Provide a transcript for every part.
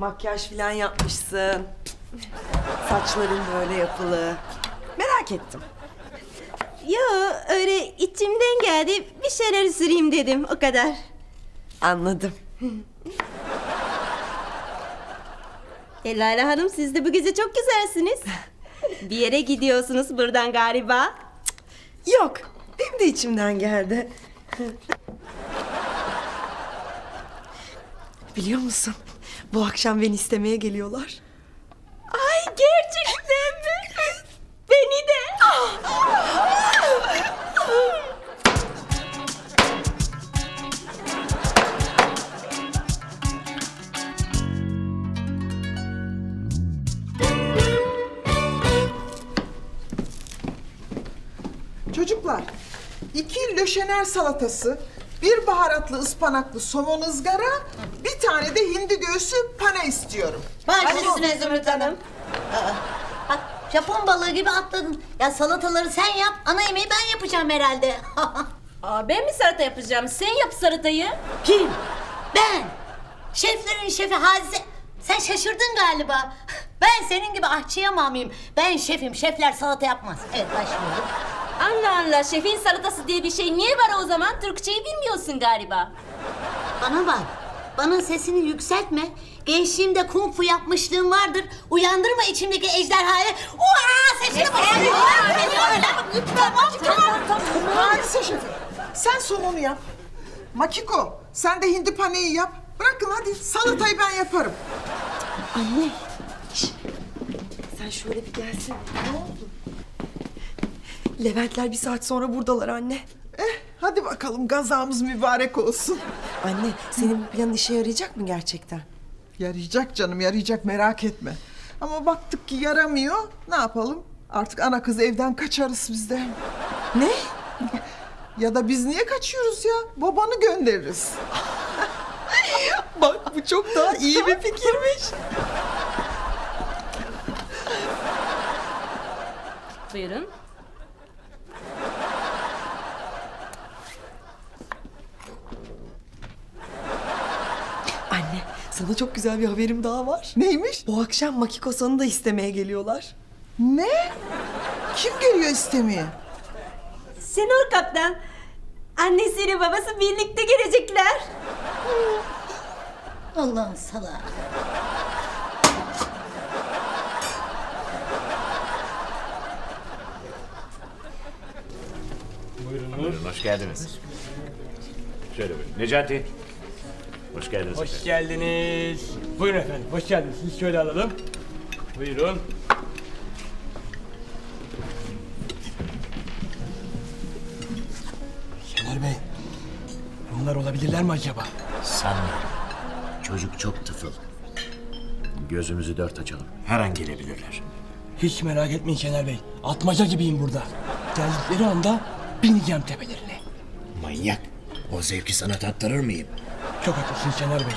Makyaj falan yapmışsın. Saçların böyle yapılı. Merak ettim. Yo öyle içimden geldi bir şeyler süreyim dedim o kadar. Anladım. E Lale Hanım siz de bu gece çok güzelsiniz. bir yere gidiyorsunuz buradan galiba. Yok. Benim de içimden geldi. Biliyor musun? Bu akşam beni istemeye geliyorlar. Ay gerçekten mi? Beni de. Çocuklar, iki löşener salatası, bir baharatlı ıspanaklı somon ızgara, bir tane de hindi göğsü pane istiyorum. Baş üstüne Zümrüt Hanım. Aa, bak Japon balığı gibi atladın. Ya salataları sen yap, ana yemeği ben yapacağım herhalde. Aa, ben mi salata yapacağım? Sen yap salatayı. Kim? Ben. Şeflerin şefi Hadise. Sen şaşırdın galiba. Ben senin gibi aşçıya mamiyim. Ben şefim, şefler salata yapmaz. Evet başlıyoruz. Allah Allah şefin salatası diye bir şey niye var o zaman? Türkçeyi bilmiyorsun galiba. Bana bak. Bana sesini yükseltme. Gençliğimde kung fu yapmışlığım vardır. Uyandırma içimdeki ejderhayı. Uaa sesini. Lütfen tamam tamam. Hadise şefi, sen somonu yap. Makiko, sen de hindi paneyi yap. Bırakın hadi, salatayı ben yaparım. Sen şöyle bir gelsin. Ne oldu? Leventler bir saat sonra buradalar anne. Eh, hadi bakalım gazamız mübarek olsun. Anne senin bu planın işe yarayacak mı gerçekten? Yarayacak canım, yarayacak merak etme. Ama baktık ki yaramıyor, ne yapalım? Artık ana kız evden kaçarız biz de. Ne? Ya da biz niye kaçıyoruz ya? Babanı göndeririz. Bak bu çok daha iyi bir fikirmiş. Buyurun. Anne sana çok güzel bir haberim daha var. Neymiş? Bu akşam Makiko San'ı da istemeye geliyorlar. Ne? Kim geliyor istemeye? Senor kaptan. Annesiyle babası birlikte gelecekler. Allah'ın salağı. Buyurun, hoş geldiniz. Şöyle buyurun. Necati. Hoş geldiniz. Hoş efendim. geldiniz. Buyurun efendim, hoş geldiniz. Siz şöyle alalım. Buyurun. Şener Bey, bunlar olabilirler mi acaba? Sanmıyorum. Çocuk çok tıfıl. Gözümüzü dört açalım. Her an gelebilirler. Hiç merak etmeyin Şener Bey. Atmaca gibiyim burada. Geldikleri anda bineceğim tepelerine. Manyak. O zevki sana tattırır mıyım? Çok haklısınız Şener Bey.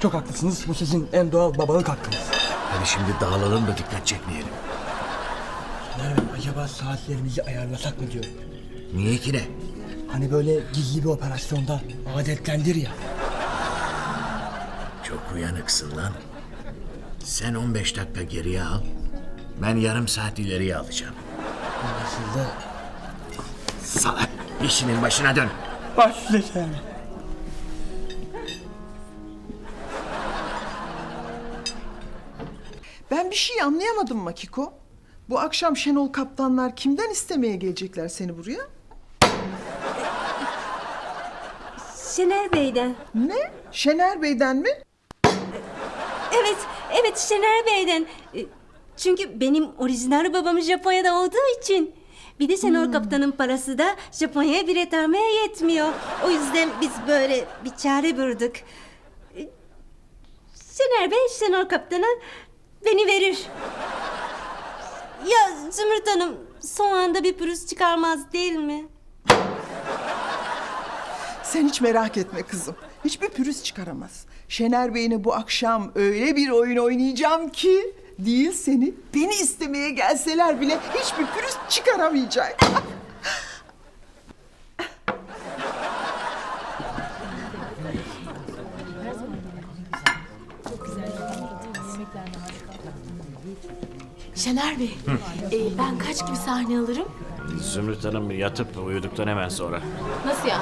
Çok haklısınız. Bu sizin en doğal babalık hakkınız. Hadi şimdi dağılalım da dikkat çekmeyelim. Şener Bey, acaba saatlerimizi ayarlasak mı diyorum. Niye ki ne? Hani böyle gizli bir operasyonda adettendir ya. Çok uyanıksın lan. Sen 15 dakika geriye al. Ben yarım saat ileriye alacağım. De Salak. İşinin başına dön. başla Şener Bey. Ben bir şey anlayamadım Makiko. Bu akşam Şenol kaptanlar kimden istemeye gelecekler seni buraya? Şener Bey'den. Ne? Şener Bey'den mi? Evet, evet Şener Bey'den. E, Çünkü benim orijinal babam Japonya'da olduğu için. Bir de Şenol Kaptan'ın parası da Japonya'ya bilet almaya yetmiyor. O yüzden biz böyle bir çare bulduk. E, Şener Bey Şenol Kaptan'a beni verir. Ya Zümrüt Hanım son anda bir pürüz çıkarmaz değil mi? Sen hiç merak etme kızım. Hiçbir pürüz çıkaramaz. Şener Bey'ine bu akşam öyle bir oyun oynayacağım ki değil seni beni istemeye gelseler bile hiçbir pürüz çıkaramayacak. Şener Bey, e, ben kaç gibi sahne alırım? Zümrüt Hanım yatıp uyuduktan hemen sonra. Nasıl ya?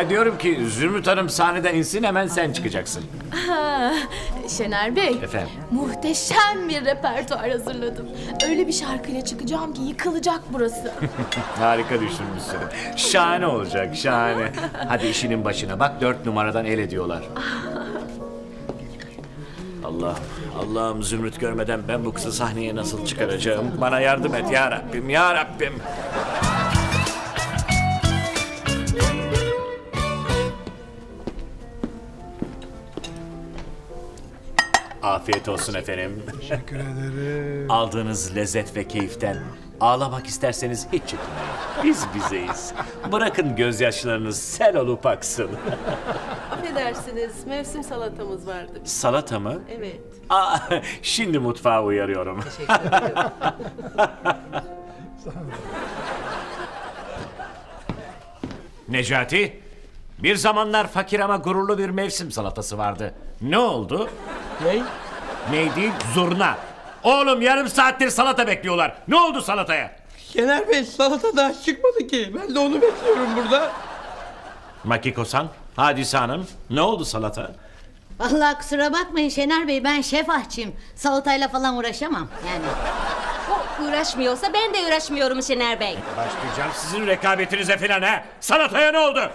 E diyorum ki Zümrüt Hanım sahneden insin hemen sen çıkacaksın. Ha, Şener Bey, Efendim? muhteşem bir repertuar hazırladım. Öyle bir şarkıyla çıkacağım ki yıkılacak burası. Harika düşünmüşsün. Şahane olacak, şahane. Hadi işinin başına. Bak dört numaradan el ediyorlar. Allah, Allah'ım Zümrüt görmeden ben bu kızı sahneye nasıl çıkaracağım? Bana yardım et ya Rabbim, ya Rabbim. Afiyet olsun efendim. Teşekkür ederim. Aldığınız lezzet ve keyiften ağlamak isterseniz hiç çekinmeyin. Biz bizeyiz. Bırakın gözyaşlarınız sel olup aksın. Affedersiniz, mevsim salatamız vardı. Salata mı? Evet. Aa, şimdi mutfağı uyarıyorum. Necati, bir zamanlar fakir ama gururlu bir mevsim salatası vardı. Ne oldu? Ney? Neydi? Zurna. Oğlum yarım saattir salata bekliyorlar. Ne oldu salataya? Şener Bey salata daha çıkmadı ki. Ben de onu bekliyorum burada. Makiko-san, Hadise Hanım, ne oldu salata? Vallahi kusura bakmayın Şener Bey ben şef ahçıyım. Salatayla falan uğraşamam yani. O uğraşmıyorsa ben de uğraşmıyorum Şener Bey. Başlayacağım sizin rekabetinize filan ha. Salataya ne oldu?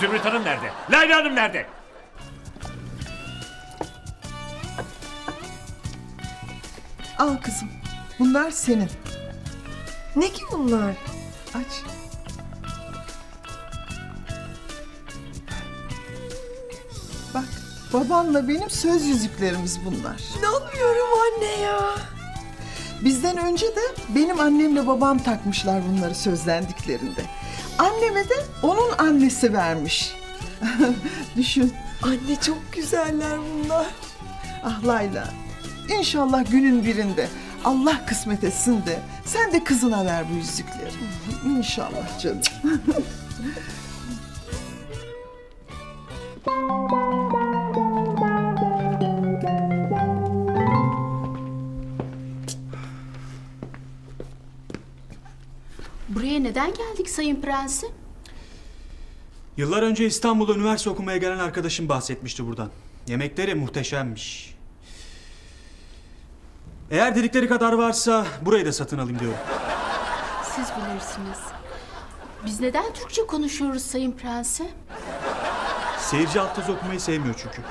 Zümrüt Hanım nerede? Layla Hanım nerede? Al kızım. Bunlar senin. Ne ki bunlar? Aç. Bak babanla benim söz yüzüklerimiz bunlar. İnanmıyorum anne ya. Bizden önce de benim annemle babam takmışlar bunları sözlendiklerinde. Anneme de onun annesi vermiş. Düşün. Anne çok güzeller bunlar. Ah Layla. İnşallah günün birinde Allah kısmet etsin de sen de kızına ver bu yüzükleri. İnşallah canım. neden geldik Sayın Prensim? Yıllar önce İstanbul'da üniversite okumaya gelen arkadaşım bahsetmişti buradan. Yemekleri muhteşemmiş. Eğer dedikleri kadar varsa burayı da satın alayım diyorum. Siz bilirsiniz. Biz neden Türkçe konuşuyoruz Sayın Prensim? Seyirci alt yazı okumayı sevmiyor çünkü.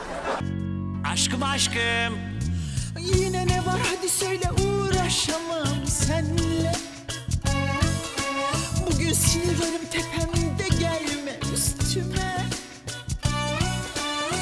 Aşkım aşkım. Yine ne var hadi söyle uğraşamam senle gün sinirlerim tepemde gelme. Üstüme